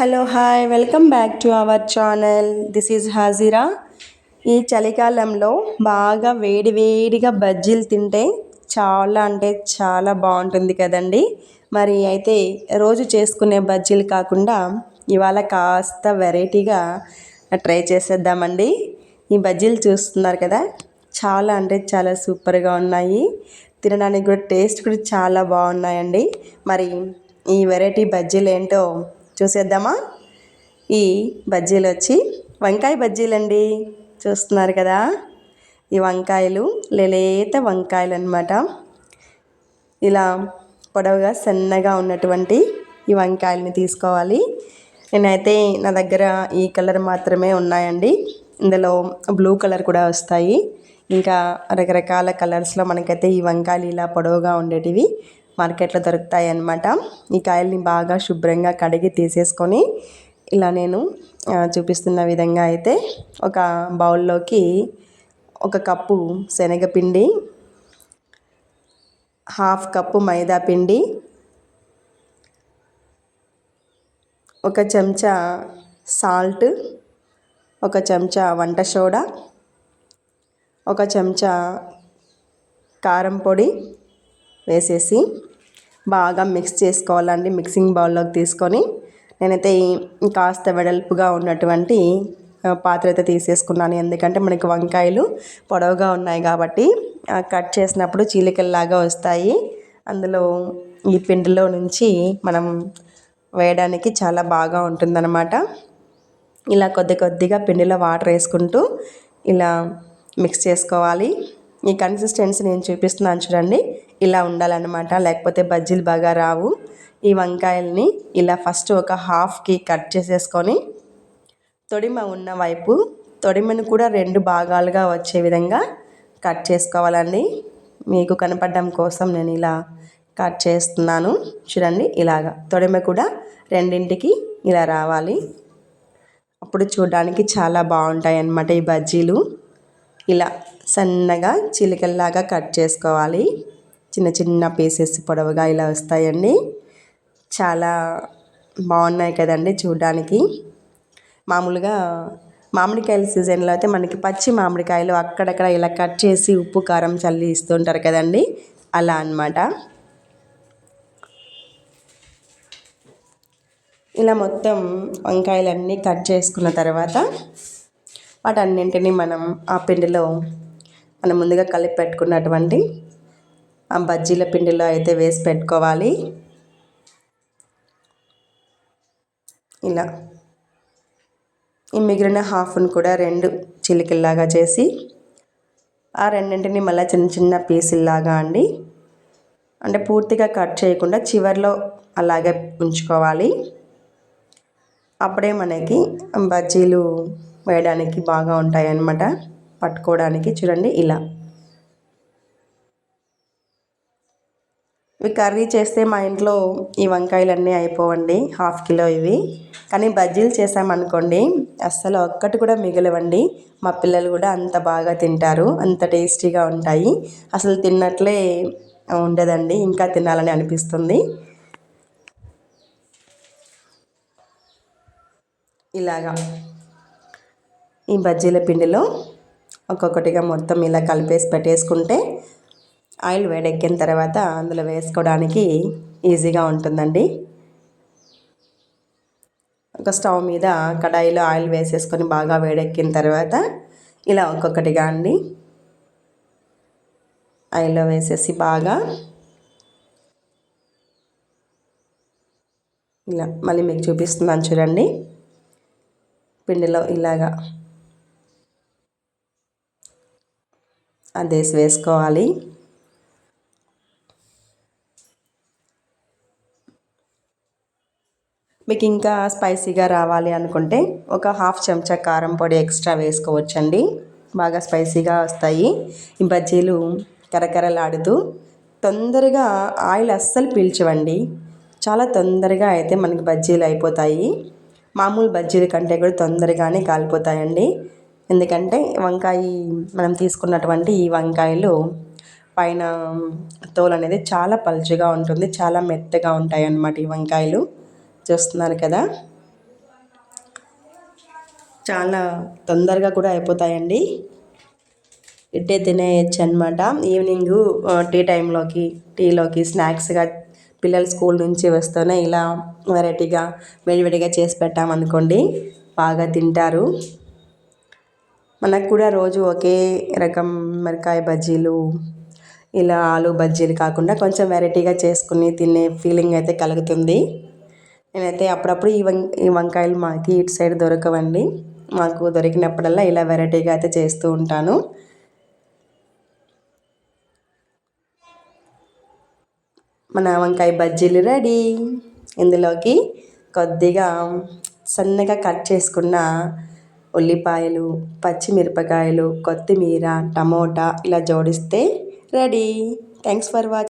Hello hi welcome back to our channel this is Hajira ఈ చలికాలంలో బాగా వేడి వేడిగా బజ్జీలు తింటే చాలా అంటే చాలా బాగుంటుంది కదండి. మరి అయితే రోజు చేసుకునే బజ్జీలు కాకుండా ఇవాళ కాస్త వెరైటీగా ట్రై చేసేద్దామండి. ఈ బజ్జీలు చూస్తున్నారు కదా చాలా అంటే చాలా సూపర్గా ఉన్నాయి. తినడానికి కూడా టేస్ట్ కూడా చాలా బాగున్నాయండి. మరి ఈ వెరైటీ బజ్జీలు ఏంటో చూసేద్దామా? ఈ బజ్జీలు వచ్చి వంకాయ బజ్జీలండి. చూస్తున్నారు కదా? ఈ వంకాయలు లేలేత వంకాయలు అనమాట ఇలా పొడవుగా సన్నగా ఉన్నటువంటి ఈ వంకాయలని తీసుకోవాలి. నేనైతే నా దగ్గర ఈ కలర్ మాత్రమే ఉన్నాయండి. ఇందులో బ్లూ కలర్ కూడా వస్తాయి. ఇంకా రకరకాల కలర్స్లో మనకైతే ఈ వంకాయలు ఇలా పొడవుగా ఉండేటివి. మార్కెట్లో దొరుకుతాయి అన్నమాట ఈ కాయల్ని బాగా శుభ్రంగా కడిగి తీసేసుకొని ఇలా నేను చూపిస్తున్న విధంగా అయితే ఒక బౌల్లోకి ఒక కప్పు శనగపిండి హాఫ్ కప్పు మైదా పిండి ఒక చెంచా సాల్ట్ ఒక చెంచా వంట సోడా ఒక చెంచా కారం పొడి వేసేసి బాగా మిక్స్ చేసుకోవాలండి మిక్సింగ్ బౌల్లోకి తీసుకొని. నేనైతే కాస్త వెడల్పుగా ఉన్నటువంటి పాత్ర అయితే తీసేసుకున్నాను. ఎందుకంటే మనకి వంకాయలు పొడవుగా ఉన్నాయి కాబట్టి కట్ చేసినప్పుడు చీలికల్లాగా వస్తాయి. అందులో ఈ పిండిలో నుంచి మనం వేయడానికి చాలా బాగా ఉంటుందన్నమాట. ఇలా కొద్ది కొద్దిగా పిండిలో వాటర్ వేసుకుంటూ ఇలా మిక్స్ చేసుకోవాలి. ఈ కన్సిస్టెన్సీ నేను చూపిస్తున్నాను చూడండి. ఇలా ఉండాలన్నమాట. లేకపోతే బజ్జీలు బాగా రావు. ఈ వంకాయల్ని ఇలా ఫస్ట్ ఒక హాఫ్కి కట్ చేసేసుకొని తొడిమ ఉన్న వైపు తొడిమను కూడా రెండు భాగాలుగా వచ్చే విధంగా కట్ చేసుకోవాలండి. మీకు కనపడడం కోసం నేను ఇలా కట్ చేస్తున్నాను. చూడండి ఇలాగా తొడిమ కూడా రెండింటికి ఇలా రావాలి. అప్పుడు చూడడానికి చాలా బాగుంటాయి అన్నమాట ఈ బజ్జీలు. ఇలా సన్నగా చిలికల్లాగా కట్ చేసుకోవాలి. చిన్న చిన్న పీసెస్ పొడవుగా ఇలా వస్తాయండి. చాలా బాగున్నాయి కదండి చూడడానికి. మామూలుగా మామిడికాయల సీజన్లో అయితే మనకి పచ్చి మామిడికాయలు అక్కడక్కడ ఇలా కట్ చేసి ఉప్పు కారం చల్లి ఇస్తుంటారు కదండి. అలా అనమాట ఇలా మొత్తం వంకాయలన్నీ కట్ చేసుకున్న తర్వాత వాటన్నింటినీ మనం ఆ పిండిలో మనం ముందుగా కలిపి పెట్టుకున్నటువంటి బజ్జీల పిండిలో అయితే వేసి పెట్టుకోవాలి. ఇలా. ఈ మిగిలిన హాఫ్ను కూడా రెండు చిలికల్లాగా చేసి ఆ రెండింటిని మళ్ళీ చిన్న చిన్న పీసుల్లాగా అండి. అంటే పూర్తిగా కట్ చేయకుండా చివరిలో అలాగే ఉంచుకోవాలి. అప్పుడే మనకి బజ్జీలు వేయడానికి బాగా ఉంటాయి అన్నమాట పట్టుకోవడానికి చూడండి ఇలా. ఇవి కర్రీ చేస్తే మా ఇంట్లో ఈ వంకాయలు అన్నీ అయిపోవండి. హాఫ్ కిలో ఇవి. కానీ బజ్జీలు చేసామనుకోండి అస్సలు ఒక్కటి కూడా మిగలవండి. మా పిల్లలు కూడా అంత బాగా తింటారు అంత టేస్టీగా ఉంటాయి. అసలు తిన్నట్లే ఉండదండి ఇంకా తినాలని అనిపిస్తుంది. ఇలాగా ఈ బజ్జీల పిండిలో ఒక్కొక్కటిగా మొత్తం ఇలా కలిపేసి పెట్టేసుకుంటే ఆయిల్ వేడెక్కిన తర్వాత అందులో వేసుకోవడానికి ఈజీగా ఉంటుందండి. ఒక స్టవ్ మీద కడాయిలో ఆయిల్ వేసేసుకొని బాగా వేడెక్కిన తర్వాత ఇలా ఒక్కొక్కటిగా అండి. ఆయిల్లో వేసేసి బాగా ఇలా మళ్ళీ మీకు చూపిస్తున్నాను చూడండి. పిండిలో ఇలాగా అదేసి వేసుకోవాలి. మీకు ఇంకా స్పైసీగా రావాలి అనుకుంటే ఒక హాఫ్ చెంచా కారం పొడి ఎక్స్ట్రా వేసుకోవచ్చండి. బాగా స్పైసీగా వస్తాయి. ఈ బజ్జీలు కరకరలాడుతూ తొందరగా ఆయిల్ అస్సలు పీల్చవండి. చాలా తొందరగా అయితే మనకి బజ్జీలు అయిపోతాయి. మామూలు బజ్జీల కంటే కూడా తొందరగానే కాలిపోతాయండి. ఎందుకంటే వంకాయ మనం తీసుకున్నటువంటి ఈ వంకాయలు పైన తోలు అనేది చాలా పలుచగా ఉంటుంది చాలా మెత్తగా ఉంటాయి అన్నమాట ఈ వంకాయలు. చూస్తున్నారు కదా. చాలా తొందరగా కూడా అయిపోతాయండి. ఇట్టే తినేయచ్చు అనమాట ఈవినింగ్ టీ టైంలోకి టీలోకి స్నాక్స్గా పిల్లలు స్కూల్ నుంచి వస్తూనే ఇలా వెరైటీగా వేడివేడిగా చేసి పెట్టామనుకోండి బాగా తింటారు. మనకు కూడా రోజు ఒకే రకం మిరకాయ బజ్జీలు ఇలా ఆలు బజ్జీలు కాకుండా కొంచెం వెరైటీగా చేసుకుని తినే ఫీలింగ్ అయితే కలుగుతుంది. నేనైతే అప్పుడప్పుడు ఈ వం ఈ వంకాయలు మాకు ఇటు సైడ్ దొరకవండి. మాకు దొరికినప్పుడల్లా ఇలా వెరైటీగా అయితే చేస్తూ ఉంటాను. మన వంకాయ బజ్జీలు రెడీ. ఇందులోకి కొద్దిగా సన్నగా కట్ చేసుకున్న ఉల్లిపాయలు పచ్చిమిరపకాయలు కొత్తిమీర టమోటా ఇలా జోడిస్తే రెడీ. Thanks for watching